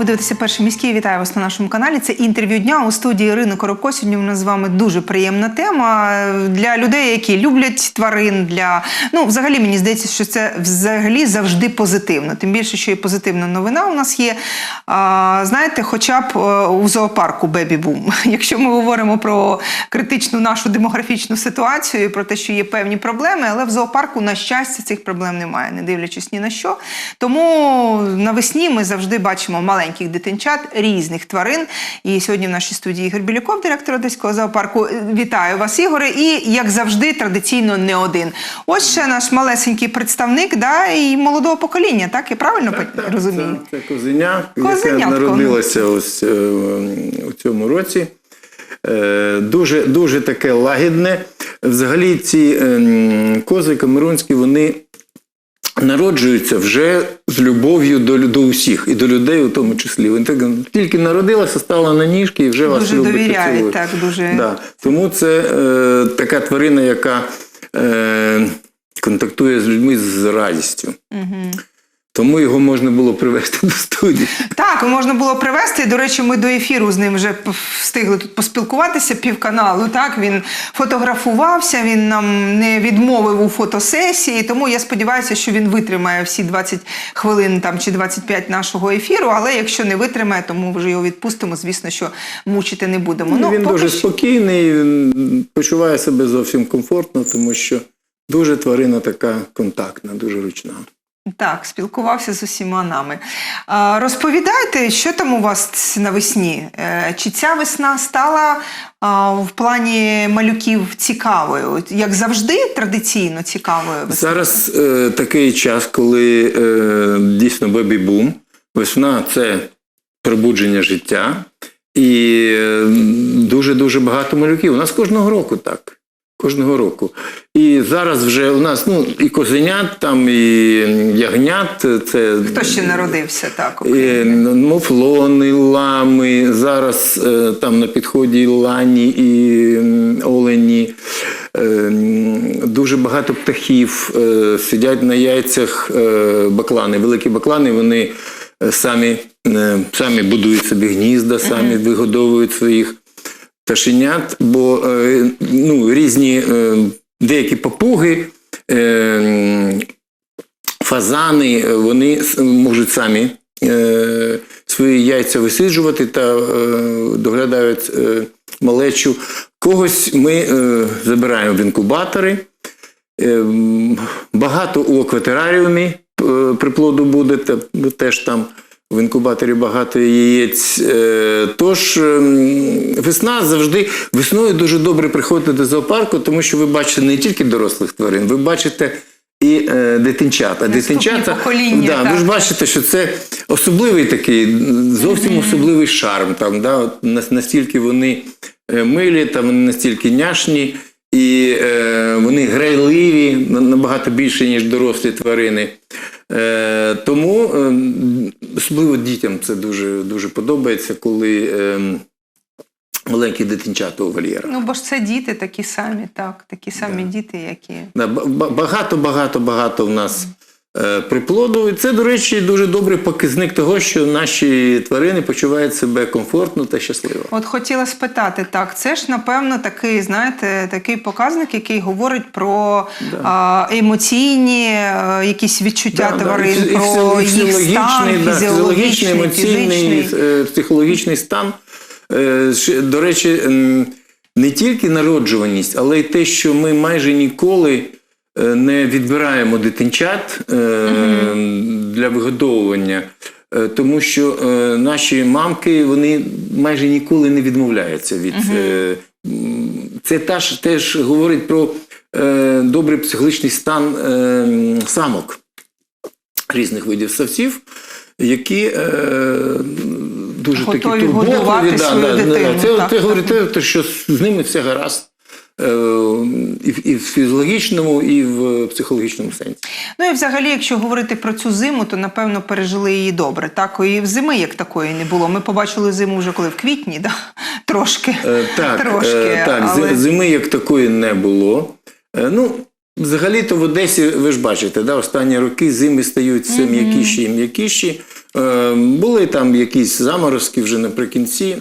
Ви дивитеся перший міський. Вітаю вас на нашому каналі. Це інтерв'ю дня у студії Ірини Коробко. Сьогодні у нас з вами дуже приємна тема для людей, які люблять тварин. Для ну, взагалі мені здається, що це взагалі завжди позитивно. Тим більше, що і позитивна новина у нас є. А, знаєте, хоча б е, у зоопарку Бебі Бум. Якщо ми говоримо про критичну нашу демографічну ситуацію, про те, що є певні проблеми, але в зоопарку, на щастя, цих проблем немає, не дивлячись ні на що. Тому навесні ми завжди бачимо маленьких дитинчат різних тварин. І сьогодні в нашій студії Ігор Біляков, директор Одеського зоопарку. Вітаю вас, Ігоре. І як завжди, традиційно не один. Ось ще наш малесенький представник, да, і молодого покоління, так? Я правильно по- розумію? Це, це козеня, яка народилася ось е, у цьому році. Е, Дуже, дуже таке лагідне. Взагалі, ці е, кози камерунські, вони народжуються вже з любов'ю до, до усіх, і до людей у тому числі. Він так, тільки народилася, стала на ніжки і вже вас Дуже любить довіряють, цілує. так, дуже. Да. Тому це е, така тварина, яка е, контактує з людьми з радістю. Угу. Тому його можна було привезти до студії. Так, можна було привезти. До речі, ми до ефіру з ним вже встигли тут поспілкуватися півканалу. Так він фотографувався, він нам не відмовив у фотосесії. Тому я сподіваюся, що він витримає всі 20 хвилин там чи 25 нашого ефіру. Але якщо не витримає, то ми вже його відпустимо. Звісно, що мучити не будемо. Ну, він дуже що- спокійний, він почуває себе зовсім комфортно, тому що дуже тварина така контактна, дуже ручна. Так, спілкувався з усіма нами. Розповідайте, що там у вас навесні? Е, Чи ця весна стала в плані малюків цікавою? Як завжди, традиційно цікавою? весна? Зараз е, такий час, коли е, дійсно бебі-бум. Весна це пробудження життя, і е, дуже-дуже багато малюків. У нас кожного року так. Кожного року. І зараз вже у нас ну, і козенят, там, і ягнят. Це Хто ще народився? Так, І, окрім? Мофлони, лами, зараз е, там на підході лані і олені. Е, Дуже багато птахів е, сидять на яйцях баклани. Великі баклани, вони самі, самі будують собі гнізда, самі вигодовують своїх пташенят, бо е, ну, різні е, деякі папуги. е, фазани, вони можуть самі свої яйця висиджувати та доглядають малечу. Когось ми забираємо в інкубатори. Багато у акватераріумі приплоду буде, теж там в інкубаторі багато яєць. Е, тож ем, весна завжди весною дуже добре приходити до зоопарку, тому що ви бачите не тільки дорослих тварин, ви бачите і е, дитинчат. А дитинчата, покоління, да, так. ви ж бачите, що це особливий такий, зовсім особливий шарм. Там, да, от настільки вони е, милі, там, вони настільки няшні, і е, вони грайливі на- набагато більше, ніж дорослі тварини. Е, тому е, особливо дітям це дуже, дуже подобається, коли е, маленькі дитинчата у вольєрах. Ну, бо ж це діти такі самі, так, такі самі діти, які. Да, ба- ба- Багато, в нас приплоду. І це, до речі, дуже добрий показник того, що наші тварини почувають себе комфортно та щасливо. От хотіла спитати, так, це ж напевно такий, знаєте, такий показник, який говорить про а, емоційні е, якісь відчуття Да, да, тварин, і фі- і про фізіологічний, їх стан, да, фізіологічний, емоційний, фізичний. е, психологічний стан. Е, До речі, не тільки народжуваність, але й те, що ми майже ніколи е, не відбираємо дитинчат е, для вигодовування. Е, Тому що е, наші мамки вони майже ніколи не відмовляються від е, це теж, теж говорить про е, добрий психологічний стан е, самок різних видів савців, які е, дуже Готові такі турботливі. годувати свою дитину, Це, так, це так. говорить те, що з ними все гаразд. Е, І в, фізіологічному, і в психологічному сенсі. Ну і взагалі, якщо говорити про цю зиму, то напевно пережили її добре. Так, і в зими як такої не було. Ми побачили зиму вже коли в квітні, да? трошки. Е, Так, Трошки, е, так але- зими як такої не було. Е, Ну, Взагалі-то в Одесі, ви ж бачите, да, останні роки зими стають все м'якіші і м'якіші. Е, були там якісь заморозки вже наприкінці.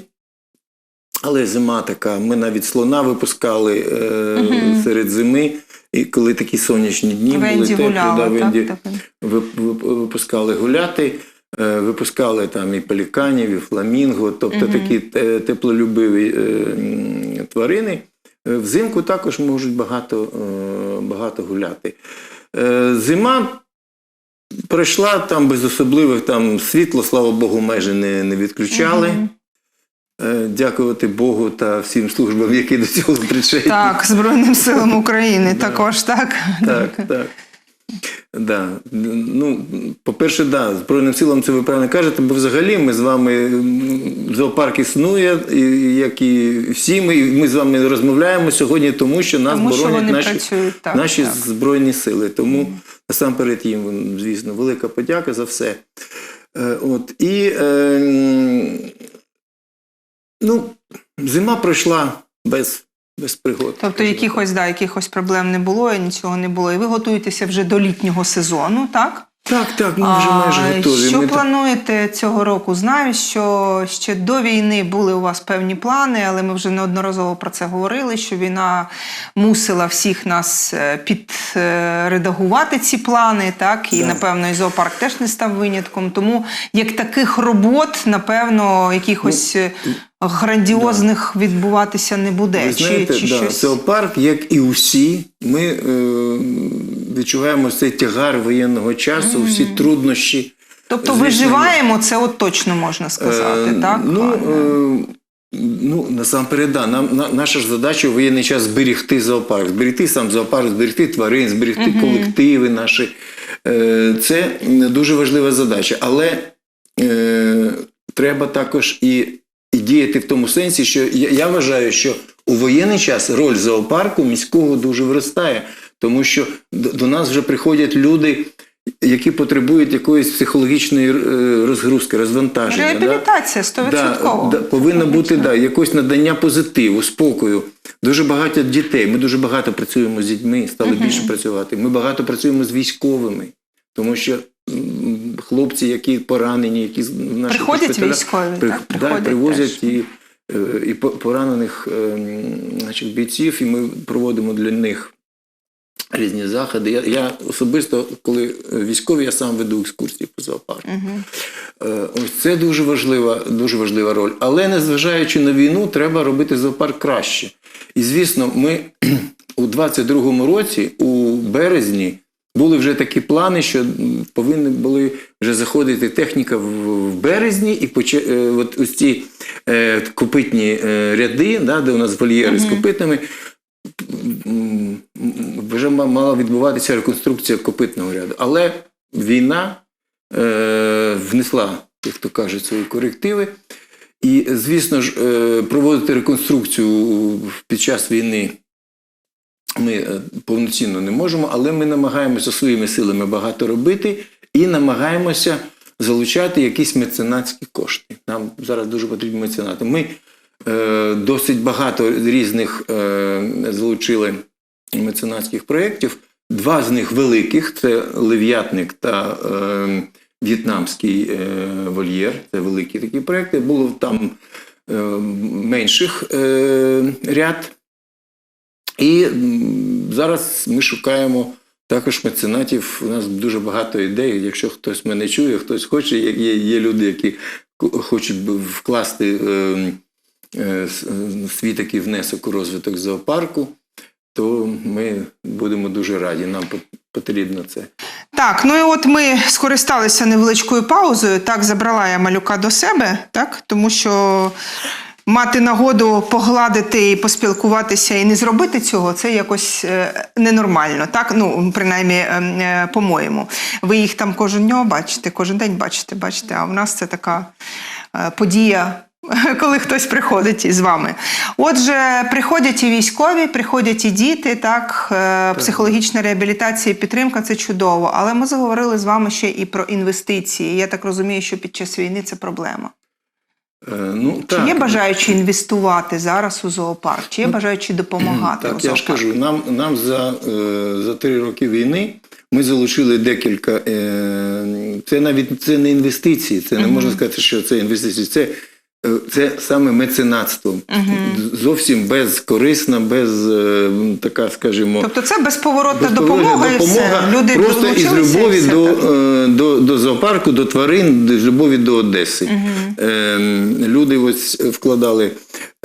Але зима така, ми навіть слона випускали е, серед зими, і коли такі сонячні дні були теплі, гуляла, да. Венді так? вип- вип- випускали гуляти, е, випускали там і пеліканів, і фламінго, тобто такі те- теплолюбиві е, тварини. Е, Взимку також можуть багато, е, багато гуляти. Е, Зима пройшла там без особливих там світло, слава Богу, майже не, не відключали. Е, Дякувати Богу та всім службам, які до цього причетні. Так, Збройним силам України також, так? Так, так. Да. Ну, по-перше, да, Збройним силам це ви правильно кажете, бо взагалі ми з вами зоопарк існує, і, як і всі ми, ми з вами розмовляємо сьогодні, тому що нас Тому боронять вони наші, працюють, так, наші так. збройні сили. Тому насамперед їм, звісно, велика подяка за все. Е, от, і е, ну, зима пройшла без, без пригод. Тобто якихось, да, якихось проблем не було, і нічого не було. І ви готуєтеся вже до літнього сезону, так? Так, так, ми вже майже готові. Що Ми так- плануєте цього року? Знаю, що ще до війни були у вас певні плани, але ми вже неодноразово про це говорили. Що війна мусила всіх нас е, підредагувати ці плани, так і Так. напевно і зоопарк теж не став винятком. Тому як таких робот, напевно, якихось е, грандіозних відбуватися не буде. Ви знаєте, чи, чи да, щось зоопарк, як і усі, ми е, відчуваємо цей тягар воєнного часу, всі труднощі. тобто звісно, виживаємо, це от точно можна сказати, Е, так? Ну, е, ну, насамперед, да, нам, на, наша ж задача у воєнний час зберегти зоопарк, зберегти сам зоопарк, зберегти тварин, зберегти колективи наші. Е, це дуже важлива задача. Але е, треба також і, і діяти в тому сенсі, що я, я вважаю, що у воєнний час роль зоопарку міського дуже виростає, тому що до, до нас вже приходять люди. Які потребують якоїсь психологічної е, розгрузки, розвантаження. Реабілітація 100%. Да, да, повинно бути да, якось надання позитиву, спокою. Дуже багато дітей. Ми дуже багато працюємо з дітьми, стали більше працювати. Ми багато працюємо з військовими, тому що хлопці, які поранені, які з- в Приходять військові, при- так? да, Приходять привозять теж. і, е, і поранених е, значить, бійців, і ми проводимо для них. Різні заходи. Я, я особисто, коли військові, я сам веду екскурсії по зоопарку. Е, Ось це дуже важлива, дуже важлива роль. Але незважаючи на війну, треба робити зоопарк краще. І звісно, ми у 22-му році, у березні, були вже такі плани, що повинні були вже заходити техніка в, березні, і поче, е, от ось ці е, копитні е, ряди, да, де у нас вольєри з копитними. Вже мала відбуватися реконструкція копитного ряду. Але війна е, внесла, як то кажуть, свої корективи. І, звісно ж, е, проводити реконструкцію під час війни ми е, повноцінно не можемо, але ми намагаємося своїми силами багато робити і намагаємося залучати якісь меценатські кошти. Нам зараз дуже потрібні меценати. Ми е, досить багато різних е, залучили меценатських проєктів. Два з них великих це Лев'ятник та е, В'єтнамський е, вольєр. Це великі такі проєкти. Було там е, менших е, ряд. І зараз ми шукаємо також меценатів. У нас дуже багато ідей. Якщо хтось мене чує, хтось хоче, є, є, люди, які хочуть вкласти е, е, е, свій такий внесок у розвиток зоопарку, то ми будемо дуже раді. Нам потрібно це. Так, ну і от ми скористалися невеличкою паузою. Так, забрала я малюка до себе, так, тому що мати нагоду погладити і поспілкуватися і не зробити цього, це якось е, ненормально. Так, ну принаймні, е, е, по-моєму. Ви їх там кожен днього бачите, кожен день бачите, бачите. А в нас це така е, подія. Коли хтось приходить із вами. Отже, приходять і військові, приходять і діти, так, е, психологічна реабілітація і підтримка це чудово. Але ми заговорили з вами ще і про інвестиції. Я так розумію, що під час війни це проблема. Е, Ну, Чи так. є бажаючі інвестувати зараз у зоопарк? Чи є бажаючі допомагати у Так, я ж кажу, нам, нам за, е, за три роки війни Ми залучили декілька. е, Це навіть це не інвестиції, це не можна сказати, що це інвестиції. Це, це саме меценатство. Зовсім безкорисна, без е, така, скажімо. Тобто це безповоротна Безповоротна допомога, і все. Люди просто із любові все, до, е, до, до зоопарку, до тварин, з любові до Одеси. Е, люди ось вкладали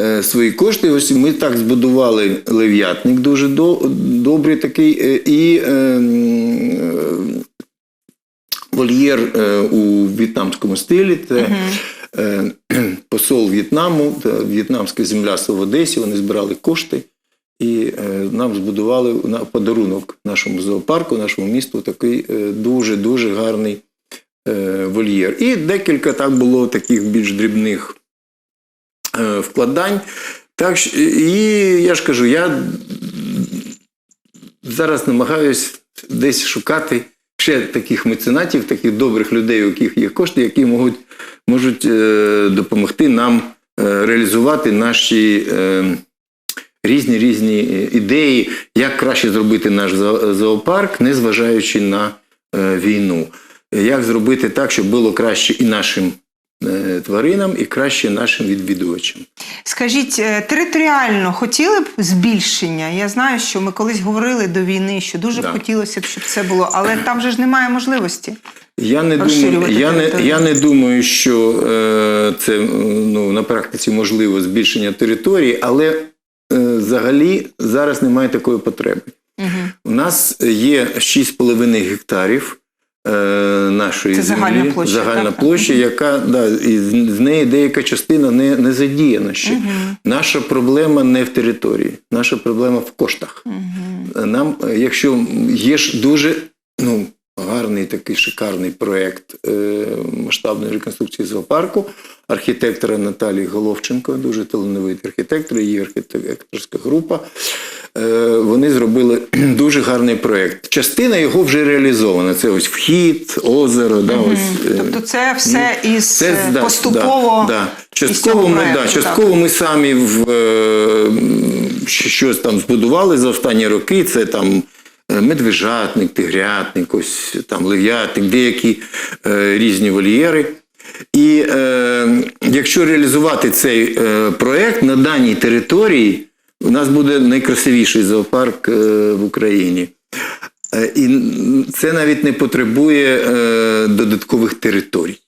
е, свої кошти. Ось ми так збудували лев'ятник дуже до, добрий такий. е, і е, м, вольєр е, у в'єтнамському стилі. Це е, посол В'єтнаму, в'єтнамське земляство в Одесі. Вони збирали кошти. І е, нам збудували на подарунок нашому зоопарку, нашому місту такий е, дуже-дуже гарний е, вольєр. І декілька так було таких більш дрібних е, вкладань. Так, і я ж кажу, я зараз намагаюсь десь шукати ще таких меценатів, таких добрих людей, у яких є кошти, які можуть, можуть е, допомогти нам е, реалізувати наші. Е, різні різні ідеї, як краще зробити наш зо- зоопарк, незважаючи на війну. Як зробити так, щоб було краще і нашим тваринам, і краще нашим відвідувачам. Скажіть, е, територіально хотіли б збільшення? Я знаю, що ми колись говорили до війни, що дуже Да. б хотілося б, щоб це було, але там же ж немає можливості. Я не думаю, я не, я не думаю, що е, це ну, на практиці можливо збільшення території, але е, взагалі зараз немає такої потреби. Угу. У нас є 6,5 гектарів нашої Це загальна землі, площа, загальна так? площа, яка да, і з неї деяка частина не, не задіяна ще. Наша проблема не в території, наша проблема в коштах. Нам, е, якщо є ж дуже ну, гарний такий шикарний проєкт е, масштабної реконструкції зоопарку архітектора Наталії Головченко, дуже талановитий архітектор, її архітекторська група. Е, вони зробили дуже гарний проєкт. Частина його вже реалізована. Це ось вхід, озеро. Да, ось, е, Тобто це все із це е, да, поступово. Да, да. Частково, ми, проекту, да, так. частково ми самі в, щось там збудували за останні роки. Це там медвежатник, тигрятник, ось там лев'ятник, деякі е, різні вольєри. І е, якщо реалізувати цей е, проект на даній території, у нас буде найкрасивіший зоопарк е, в Україні. Е, І це навіть не потребує е, додаткових територій.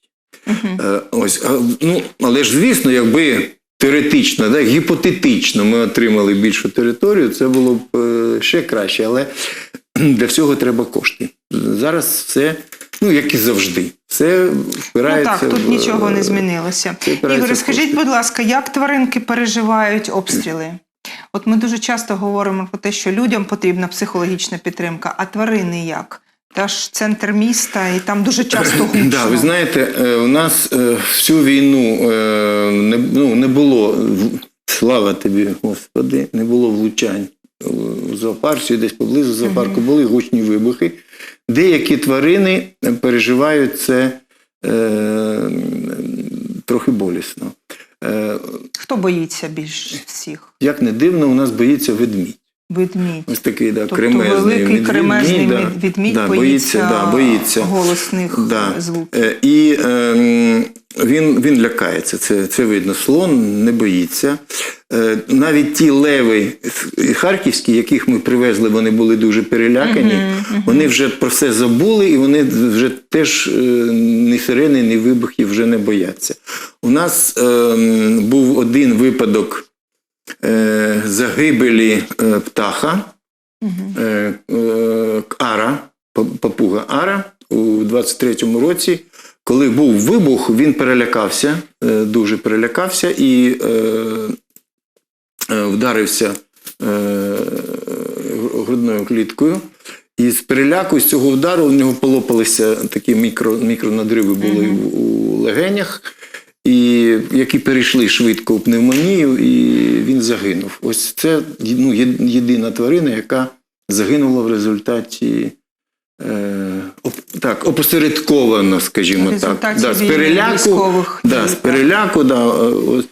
Е, Ось, ну, але ж, звісно, якби теоретично, да, гіпотетично ми отримали більшу територію, це було б ще краще. Але для всього треба кошти. Зараз все, ну як і завжди, все Ну так, тут в, нічого не змінилося. Ігор, скажіть, будь ласка, як тваринки переживають обстріли? От ми дуже часто говоримо про те, що людям потрібна психологічна підтримка, а тварини як? Та ж центр міста, і там дуже часто гучно. Да, ви знаєте, е, у нас е, всю війну е, не, ну, не було, слава тобі, Господи, не було влучань у зоопарку, десь поблизу зоопарку були гучні вибухи. Деякі тварини переживають це е, трохи болісно. Е, Хто боїться більш всіх? як не дивно, у нас боїться ведмідь. Ведмідь. Ось такий да, Тобто кремезний великий медвідь. кремезний да, ведмідь да, боїться, да, боїться. голосних Да. звуків. Е, І е, він, він лякається, це, це видно. Слон не боїться. Е, навіть ті леви харківські, яких ми привезли, вони були дуже перелякані. Вони вже про все забули, і вони вже теж е, ні сирени, ні вибухів вже не бояться. У нас е, був один випадок загибелі е, птаха. Е, е, Ара, папуга Ара у 23-му році, коли був вибух, він перелякався, е, дуже перелякався і е, е, вдарився е, грудною кліткою. І з переляку, з цього удару у нього полопалися такі мікро, мікронадриви були у, у легенях, і, які перейшли швидко у пневмонію, і він загинув. Ось це ну, єдина тварина, яка загинула в результаті. Е, так, опосередковано, скажімо так. Да, з переляку, да, з переляку, да, ось.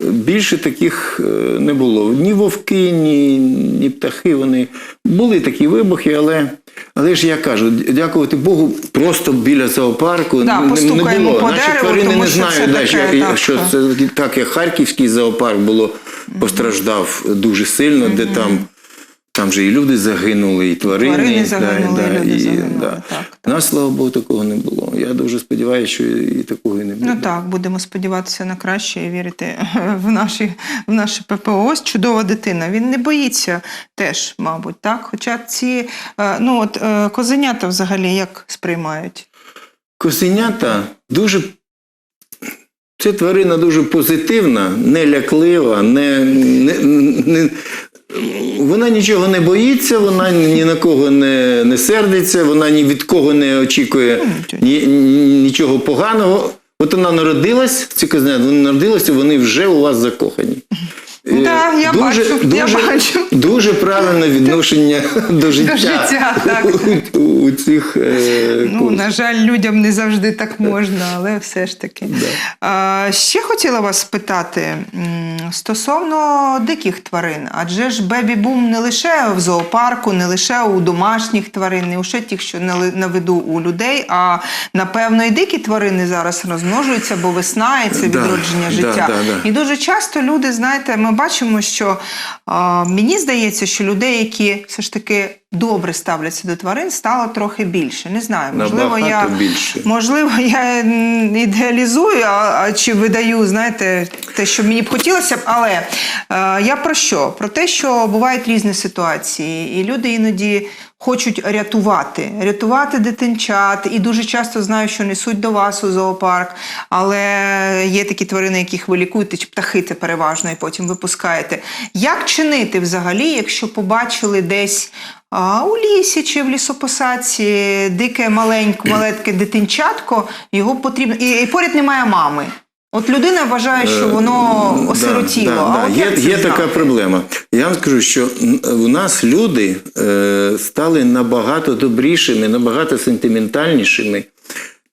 більше таких е, не було. Ні вовки, ні, ні птахи. Вони були такі вибухи, але Але ж я кажу, дякувати Богу, просто біля зоопарку Да, не, не було. по Наші дереву, тварини тому не знають, да, таке, що- так, що це так, як Харківський зоопарк було постраждав дуже сильно, де там. Там же і люди загинули, і тварини. Тварини да, загинули, да, і люди і, загинули, да. так, так. Нас, слава Богу, такого не було. Я дуже сподіваюся, що і такого і не буде. Ну так, будемо сподіватися на краще і вірити в наші, в наше ППО. Ось чудова дитина. Він не боїться теж, мабуть, так. Хоча ці е, ну от е, козенята взагалі як сприймають? Косенята дуже. Це тварина дуже позитивна, не ляклива, не, не, не, вона нічого не боїться, вона ні на кого не, не сердиться, вона ні від кого не очікує ні, ні- нічого поганого. От вона народилась, ці козенята, вона народилися, вони вже у вас закохані. Е, Да, я бачу, я бачу. Дуже правильне відношення до життя, життя, так. У, у цих е, Ну, на жаль, людям не завжди так можна, але все ж таки. А, ще хотіла вас спитати стосовно диких тварин, адже ж бебі-бум не лише в зоопарку, не лише у домашніх тварин, не лише тих, що на виду у людей, а напевно і дикі тварини зараз розмножуються, бо весна і це відродження да, життя. да, да. І дуже часто люди, знаєте, ми бачимо, що а, мені здається, що людей, які все ж таки добре ставляться до тварин, стало трохи більше. Не знаю, можливо, я більше. можливо, я ідеалізую, а, а чи видаю, знаєте, те, що мені б хотілося б. Але е, я про що? Про те, що бувають різні ситуації, і люди іноді. Хочуть рятувати, рятувати дитинчат, і дуже часто знаю, що несуть до вас у зоопарк. Але є такі тварини, яких ви лікуєте, чи птахи переважно, і потім випускаєте. Як чинити взагалі, якщо побачили десь а, у лісі чи в лісопосадці дике маленьке, маленьке дитинчатко, його потрібно. І, і поряд немає мами. От людина вважає, що воно осиротіло. Е, Да, а да, да. Є, є така проблема. Я вам скажу, що у нас люди е, стали набагато добрішими, набагато сентиментальнішими,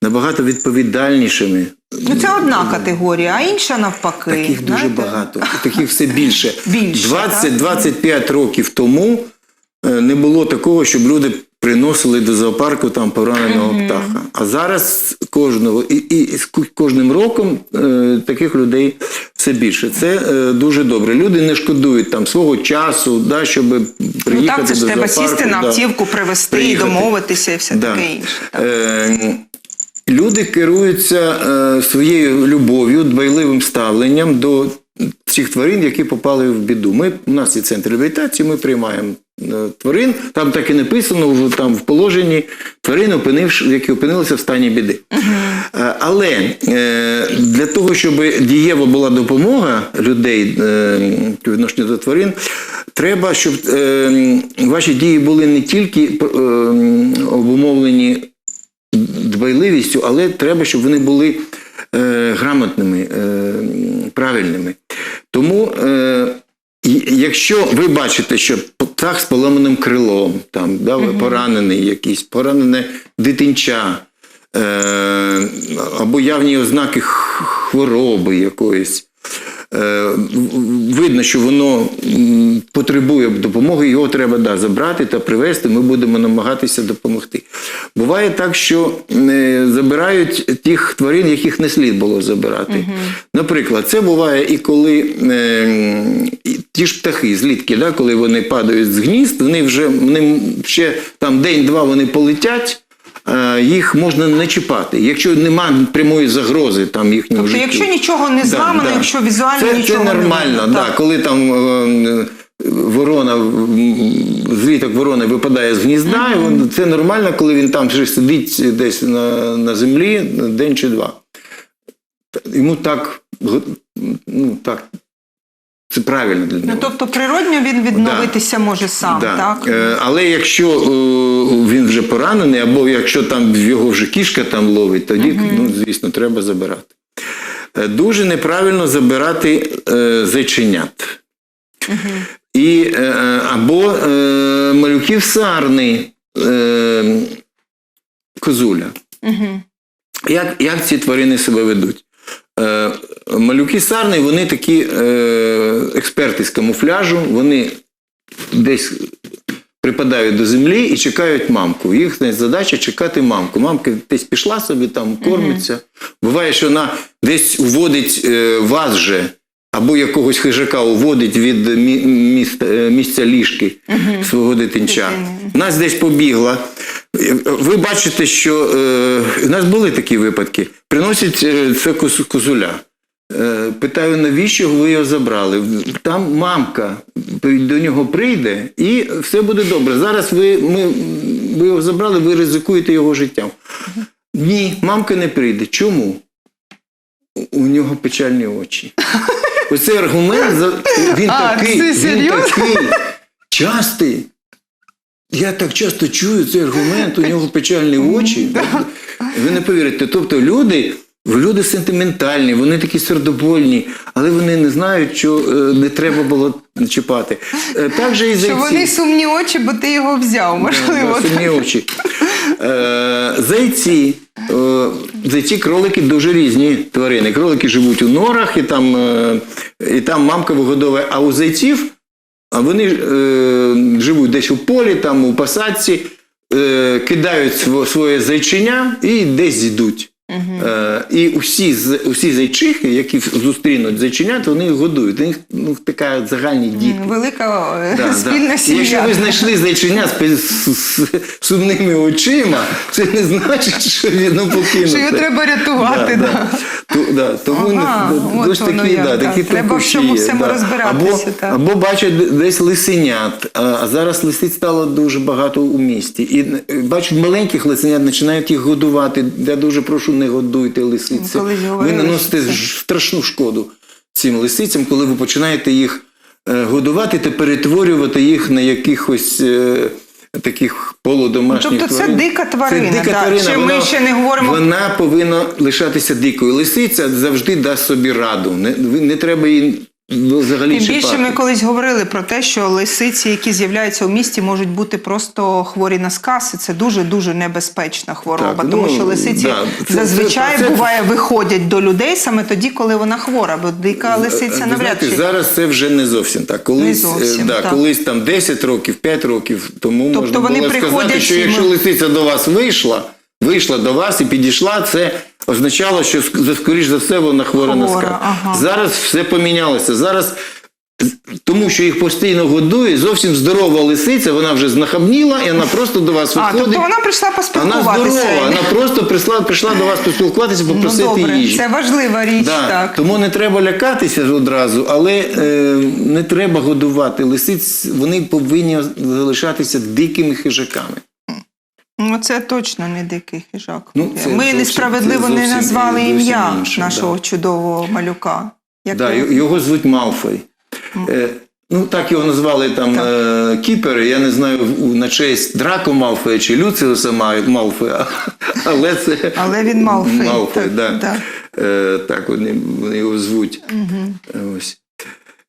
набагато відповідальнішими. Ну, це одна категорія, а інша навпаки. Таких дуже багато, таких все більше. Більше, 20-25 років тому е, не було такого, щоб люди приносили до зоопарку там пораненого птаха. А зараз кожного і, і з кожним роком е, таких людей все більше. Це е, дуже добре. Люди не шкодують там свого часу, да, щоб приїхати Ну так, це ж до треба зоопарку, сісти на да, автівку, привезти, і домовитися і все Да. таке інше. Так. Е, Люди керуються е, своєю любов'ю, дбайливим ставленням до цих тварин, які попали в біду. Ми, у нас є центр реабілітації, ми приймаємо тварин. Там так і написано вже там в положенні тварин, опинивши, які опинилися в стані біди. Е, Але е, для того, щоб дієва була допомога людей е, по відношенню до тварин, треба, щоб е, ваші дії були не тільки е, обумовлені дбайливістю, але треба, щоб вони були е, грамотними, е, правильними. Тому, е, і- якщо ви бачите, що птах з поломаним крилом, там, да, поранений якийсь, поранене дитинча, е, або явні ознаки хвороби якоїсь. Е, Видно, що воно потребує допомоги, його треба да, забрати та привезти. Ми будемо намагатися допомогти. Буває так, що е, забирають тих тварин, яких не слід було забирати. Наприклад, це буває і коли е, ті ж птахи, злітки, да, коли вони падають з гнізд, вони вже вони ще там день-два вони полетять. Е, Їх можна не чіпати, якщо немає прямої загрози там їхньому Тобто, життю. якщо нічого не зламано, якщо візуально це, нічого це нормально, не да. так. коли там е, ворона, м, зліток ворони випадає з гнізда, і він- це нормально, коли він там ще сидить десь на, на землі день чи два. Йому так, ну, так це правильно для Ну, нього. тобто природньо він відновитися може сам, Да. так? Е, Але якщо е, він вже поранений, або якщо там його вже кішка там ловить, тоді, ну, звісно, треба забирати. Е, Дуже неправильно забирати е, зайченят. І, е, е, або е, малюків сарни, е, козуля. Угу. Як, як ці тварини себе ведуть? Е, малюки сарни, вони такі е, експерти з камуфляжу, вони десь припадають до землі і чекають мамку. Їхня задача чекати мамку. Мамка десь пішла собі, там кормиться. Буває, що вона десь уводить е, вас же. Або якогось хижака уводить від е, місця ліжки свого дитинча. Нас десь побігла. Ви бачите, що е, у нас були такі випадки. Приносять е, це козуля. Е, питаю, навіщо ви його забрали? Там мамка до нього прийде і все буде добре. Зараз ви, ми, ви його забрали, ви ризикуєте його життям. Ні, мамка не прийде. Чому? У нього печальні очі. Оцей аргумент за- він А, такий, це він такий частий. Я так часто чую цей аргумент, у нього печальні очі. Ви не повірите. Тобто люди, люди сентиментальні, вони такі сердобольні, але вони не знають, що е, не треба було чіпати. Е, Так же і Що вони сумні очі, бо ти його взяв, можливо. Да, сумні очі. Е, Зайці. Е, Зайці, кролики дуже різні тварини. Кролики живуть у норах, і там, е, і там мамка вигодовує. А у зайців вони живуть десь у полі, там у посадці, е, кидають своє зайчиня і десь йдуть. Е, і усі, усі зайчихи, які зустрінуть зайченят, вони їх годують. У них ну, така загальні діти. Велика е, Да, спільна да. сім'я. Якщо ви знайшли зайчиня з, з, з сумними очима, це не значить, що він ну, покинуте. Що його треба рятувати. Да, Да, да. Да, Тому Ага, не- от такі, як, да, такі Треба в є, всьому да. розбиратися, Або, так. або бачать десь лисенят, а а зараз лисиць стало дуже багато у місті. І е, бачать маленьких лисенят, починають їх годувати. Я дуже прошу, не годуйте лисиці. Ви наносите це- страшну шкоду цим лисицям, коли ви починаєте їх е, годувати та перетворювати їх на якихось е, таких полудомашніх Тобто це тварин. дика тварина, Це дика так. тварина. Ще ми ще не говоримо- Вона повинна лишатися дикою. Лисиця завжди дасть собі раду. Не, не треба її ну, взагалі Тим більше ми колись говорили про те, що лисиці, які з'являються у місті, можуть бути просто хворі на сказ, і це дуже дуже небезпечна хвороба, Так, тому ну, що лисиці да, це- зазвичай це- це- буває виходять до людей саме тоді, коли вона хвора, бо дика лисиця навряд чи. зараз це вже не зовсім так. Колись, Не зовсім, е, да, так. колись там 10 років, 5 років тому Тобто можна вони було сказати, що якщо ми- лисиця до вас вийшла, вийшла до вас і підійшла, це означало, що скоріш за все вона хвора на сказ. ага. Зараз все помінялося. Зараз тому що їх постійно годує, зовсім здорова лисиця, вона вже знахабніла, і вона просто до вас А, виходить. тобто вона прийшла Вона здорова, вона просто прийшла, прийшла до вас поспілкуватися, Ну попросити добре, їжі. це важлива річ, Да. так. Тому не треба лякатися одразу, але е, не треба годувати лисиць. Вони повинні залишатися дикими хижаками. Ну, це точно не дикий хижак. Ну, це Ми зовсім- несправедливо це не зовсім- назвали зовсім ім'я інше, нашого да. чудового малюка. Як Да, його звуть Малфой. Е, ну, так його назвали там е, кіпери. Я не знаю на честь Драко Малфоя чи Люціуса Мал- Малфоя, але це Але він Малфой, Малфой, так, да. да. Е, так вони, вони його звуть. Ось.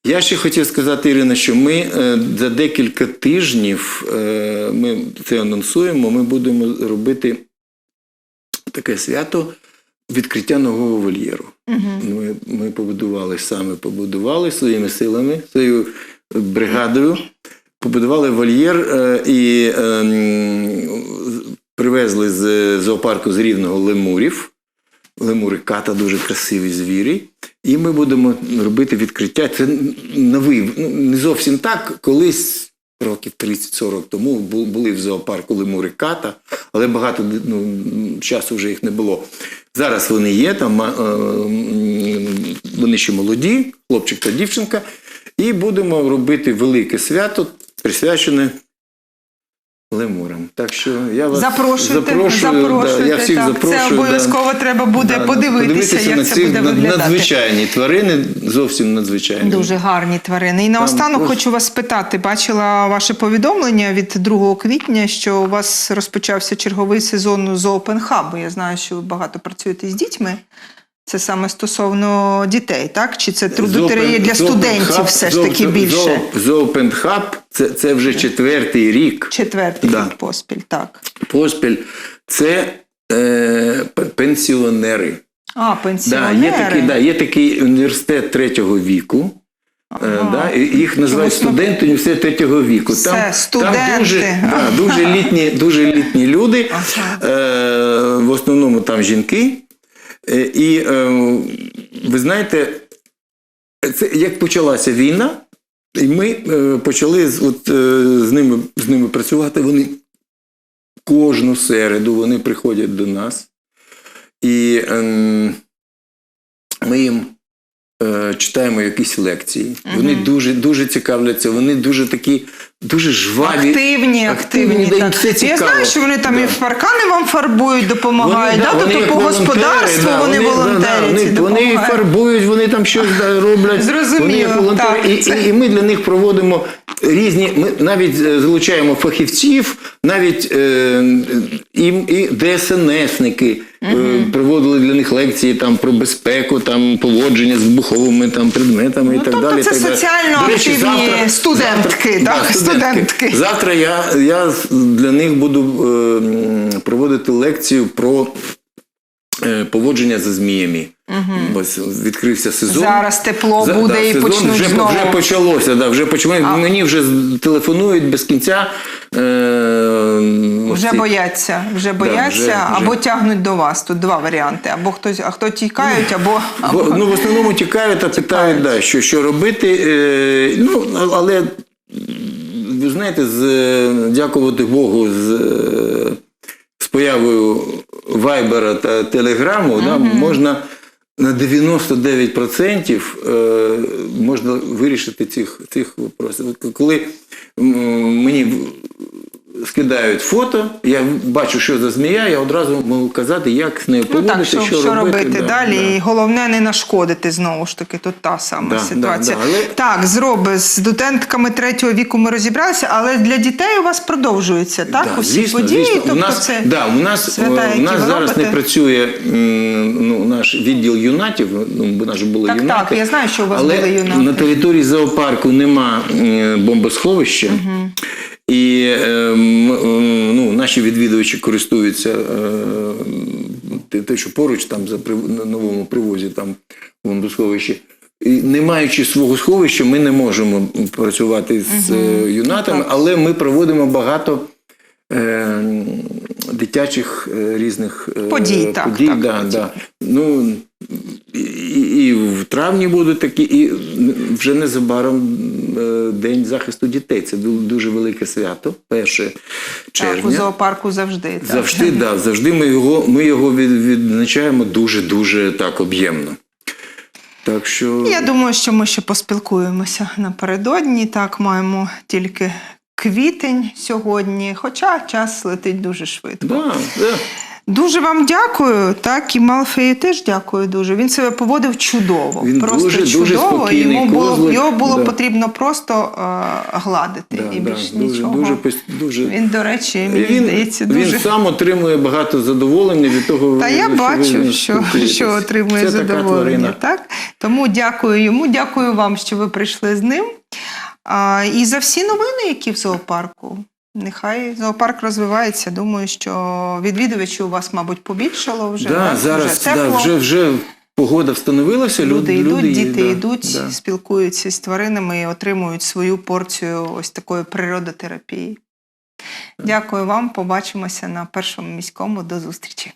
Я ще хотів сказати, Ірина, що ми е, за декілька тижнів е, ми це анонсуємо. Ми будемо робити таке свято відкриття нового вольєру. Ми, ми побудували саме побудували своїми силами, своєю бригадою. Побудували вольєр е, і е, привезли з зоопарку з рівного лемурів. Лемури ката дуже красиві звірі. І ми будемо робити відкриття. Це новий, ну, не зовсім так. Колись років 30-40 тому були в зоопарку лемури ката, але багато ну, часу вже їх не було. Зараз вони є, там е, вони ще молоді, хлопчик та дівчинка. І будемо робити велике свято, присвячене лемурам. Так що я вас Запрошуйте, запрошую. запрошуйте, да, я всіх так. запрошую. Це да. обов'язково треба буде Да, подивитися, як на це ці буде виглядати. надзвичайні тварини, зовсім надзвичайні. Дуже гарні тварини. І наостанок просто- хочу вас спитати: бачила ваше повідомлення від 2 квітня, що у вас розпочався черговий сезон з Open Hub. Я знаю, що ви багато працюєте з дітьми. Це саме стосовно дітей, так? Чи це трудотерія для студентів все ж таки більше? The Open Hub це, це вже четвертий рік Четвертий Да. рік поспіль, так. поспіль. Це е, пенсіонери. А, Да, пенсіонери. є, такий, да, є такий університет третього віку. Е, Да, їх називають студенти університету третього віку. Все, там, студенти. Там дуже, да, дуже, літні, дуже літні люди, Ага. е, в основному там жінки. Е, і е, ви знаєте, це як почалася війна, і ми е, почали з, от, з, ними, з ними працювати. Вони кожну середу вони приходять до нас, і ем, ми їм читаємо якісь лекції. Вони дуже, дуже цікавляться, вони дуже такі, дуже жваві. Активні, активні. да, їм так. Я знаю, що вони там Да. і паркани вам фарбують, допомагають. да, тобто по господарству да, вони да, волонтерять. да, вони, вони допомагають. фарбують, вони там щось роблять. Зрозуміло, Вони як волонтери. так, і, це- і, і ми для них проводимо різні. Ми навіть е, залучаємо фахівців, навіть е, і, і ДСНСники. е, Проводили для них лекції там про безпеку, там поводження з вибуховими там предметами Ну, і так тобто далі. це так далі. соціально До речі, активні студентки, да, так, студентки. Завтра я, я для них буду е, проводити лекцію про поводження зі зміями. Ось відкрився сезон. Зараз тепло За- буде да, і сезон почнуть вже, знову. вже почалося. Да, вже почали. Мені вже телефонують без кінця. Е, Вже ці- бояться, вже бояться, вже- вже. або тягнуть до вас. Тут два варіанти. Або хтось, а хто тікають, або, або... В, ну, в основному тікають та питають, да, що, що робити. Е, ну, але ви знаєте, з, е, дякувати Богу, з, е, з появою Вайбера та Телеграму да, можна на 99% е, можна вирішити цих, цих вопросів. Коли мені скидають фото, я бачу, що за змія, я одразу можу казати, як з нею Ну поводити, так, що, що, що робити, да, далі. да. І головне не нашкодити знову ж таки. Тут та сама Да, ситуація. да, да, але- Так, зроби з студентками третього віку ми розібралися, але для дітей у вас продовжується так? Да, Усі звісно, події. звісно. Тобто у нас, це да, у нас, свята, е, у нас зараз робите. не працює ну, наш відділ юнатів, ну, бо наш було Так, юнати. так, я знаю, що у вас але були юнати. на території зоопарку нема м, бомбосховища. І е, м, м, ну, наші відвідувачі користуються е, те- що поруч там за на новому привозі там бомбосховищі, І не маючи свого сховища, ми не можемо працювати з угу. юнатами, але ми проводимо багато дитячих е, різних е, Подій, так, подій, так, да, подій. да. Ну, і, і в травні будуть такі, і вже незабаром е, День захисту дітей. Це ду- дуже велике свято, 1 червня. так, у зоопарку завжди. Так. Завжди, да, завжди ми його, ми його від, відзначаємо дуже-дуже так об'ємно. Так що Я думаю, що ми ще поспілкуємося напередодні. Так, маємо тільки квітень сьогодні, хоча час летить дуже швидко. да, да. Дуже вам дякую. Так, і Малфею теж дякую дуже. Він себе поводив чудово. Він просто дуже- дуже чудово. спокійний Йому було, його було Да. потрібно просто е, гладити Да, і да, більш дуже, нічого. дуже, дуже, Він, до речі, мені він, здається, він сам отримує багато задоволення від того, Та я що бачу, ви що, що отримує Це задоволення. тварина. Так? Тому дякую йому, дякую вам, що ви прийшли з ним. А, і за всі новини, які в зоопарку. Нехай зоопарк розвивається. Думаю, що відвідувачів у вас, мабуть, побільшало вже. Да, так? зараз вже тепло. да, вже, вже погода встановилася. Люди люд- йдуть, люди, діти да, йдуть, да. спілкуються з тваринами і отримують свою порцію ось такої природотерапії. Дякую вам. Побачимося на першому міському. До зустрічі.